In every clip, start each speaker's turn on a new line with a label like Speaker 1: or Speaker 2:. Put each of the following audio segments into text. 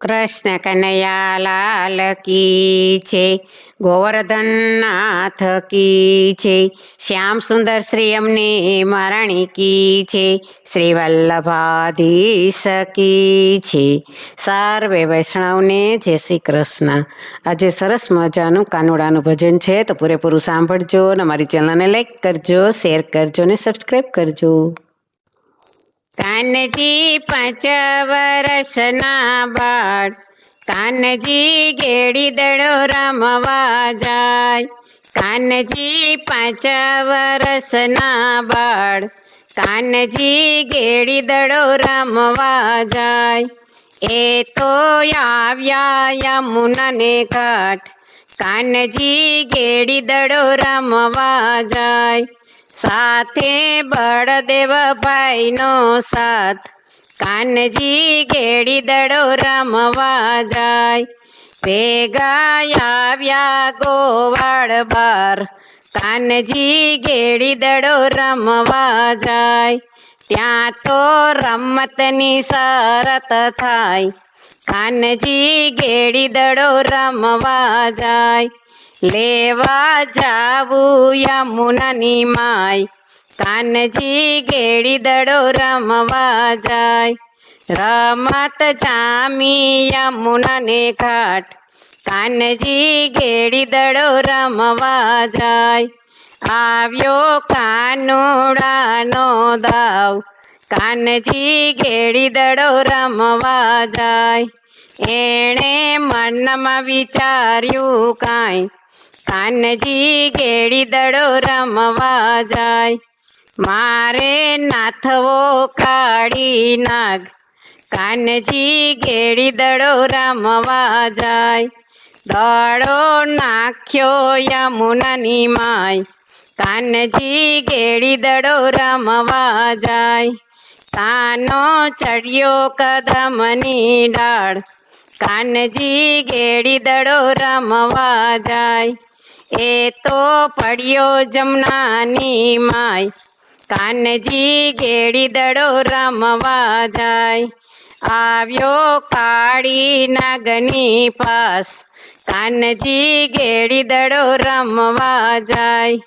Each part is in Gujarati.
Speaker 1: કૃષ્ણ કનૈયા લાલ કી છે ગોવર્ધન નાથ કી છે, શ્યામ સુંદર શ્રી અમને મરણી કી છે, શ્રી વલ્લભાધીશ કી છે. સર્વે વૈષ્ણવને જય શ્રી કૃષ્ણ. આજે સરસ મજાનું કાનુડાનું ભજન છે, તો પૂરેપૂરું સાંભળજો અને અમારી ચેનલને લાઈક કરજો શેર કરજો અને સબસ્ક્રાઈબ કરજો. કાનજી પાંચ વરસના બાળ. કાનજી ગેડી દડો રમવા જાય. કાનજી પાંચ વરસના બાળ. કાનજી ગેડી દડો રમવા જાય. એ તો આવ્યા યમુનાને કાઠ કાનજી ગેડી દડો રમવા જાય. સાથે બળદેવ ભાઈનો સાથ. કાનજી ઘેડી દડો રમવા જાય. ભેગા આવ્યા ગોવાળ બાર. કાનજી ઘેડી દડો રમવા જાય. ત્યાં તો રમતની શરત થાય. કાનજી ઘેડી દડો રમવા જાય. લેવા જાવું યમુનાની માય. કાનજી ગેડી દડો રમવા જાય. રમત જામી યમુનાને ઘાટ. કાનજી ગેડી દડો રમવા જાય. આવ્યો કાનુડાનો દાવ. કાનજી ગેડી દડો રમવા જાય. એણે મનમાં વિચાર્યું કાંઈ. કાનજી કેળી દડો રમવા જાય. મારે નાથવો કાળી નાગ કાનજી કેળી દડો રમવા જાય. દડો નાખ્યો યમુનાની માય. કાનજી કેળી દડો રમવા જાય. તાનો ચડ્યો કદમની ડાળ. કાનજી ઘેડી દડો રમવા જાય. એ તો પડ્યો જમનાની માય. કાનજી ઘેડી દડો રમવા જાય. આવ્યો કાળી નાગની પાસ. કાનજી ઘેડી દડો રમવા જાય.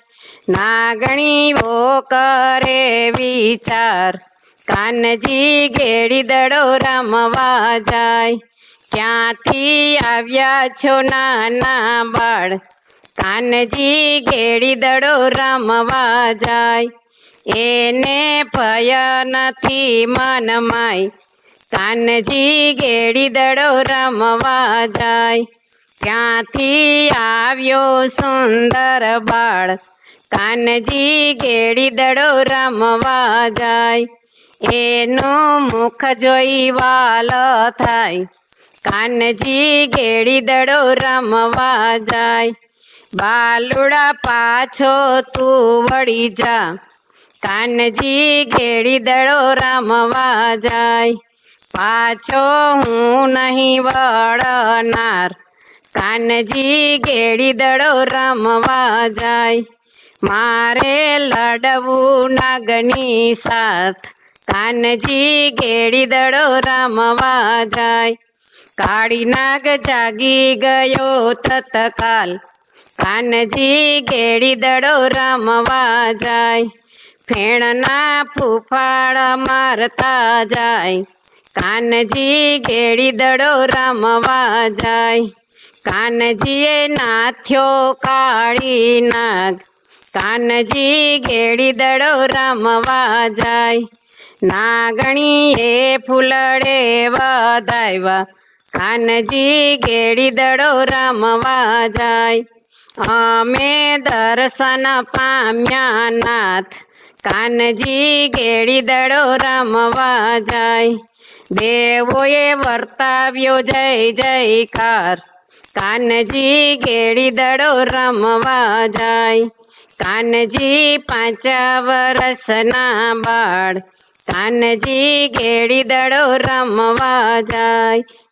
Speaker 1: વો કરે વિચાર. કાનજી ઘેડી દડો રમવા જાય. ક્યાંથી આવ્યા છો નાના બાળ? કાનજી ગેડી દડો રમવા જાય. એને ભય નથી મનમાય કાનજી ઘેડી દડો રમવા જાય. ક્યાંથી આવ્યો સુંદર બાળ? કાનજી ગેડી દડો રમવા જાય. એનું મુખ જોઈ વાલ થાય. કાનજી ગેડી દડો રમવા જાય. બાલુડા પાછો તું વળી જા. કાનજી ઘેડી દડો રમવા જાય. પાછો હું નહીં વળનાર. કાનજી ઘેડી દડો રમવા જાય. મારે લડવું નાગની સાથ. કાનજી ઘેડી દડો રમવા જાય. કાળી નાગ જાગી ગયો તત્કાલ કાનજી ગેડી દડો રમવા જાય. ફેણના ફૂફાળ મારતા જાય. કાનજી ગેડી દડો રમવા જાય. કાનજીએ નાથ્યો કાળી નાગ. કાનજી ગેડી દડો રમવા જાય. નાગણીએ ફૂલડે વધાવ્યા કાનજી ઘેડી દડો રમવા જાય. અમે દર્શન પામ્યા નાથ. કાનજી ગેડી દડો રમવા જાય. દેવોએ વર્તાવ્યો જય જયકાર કાનજી ગેડી દડો રમવા જાય. કાનજી પાંચ વરસના બાળ. કાનજી ઘેડી દડો રમવા જાય.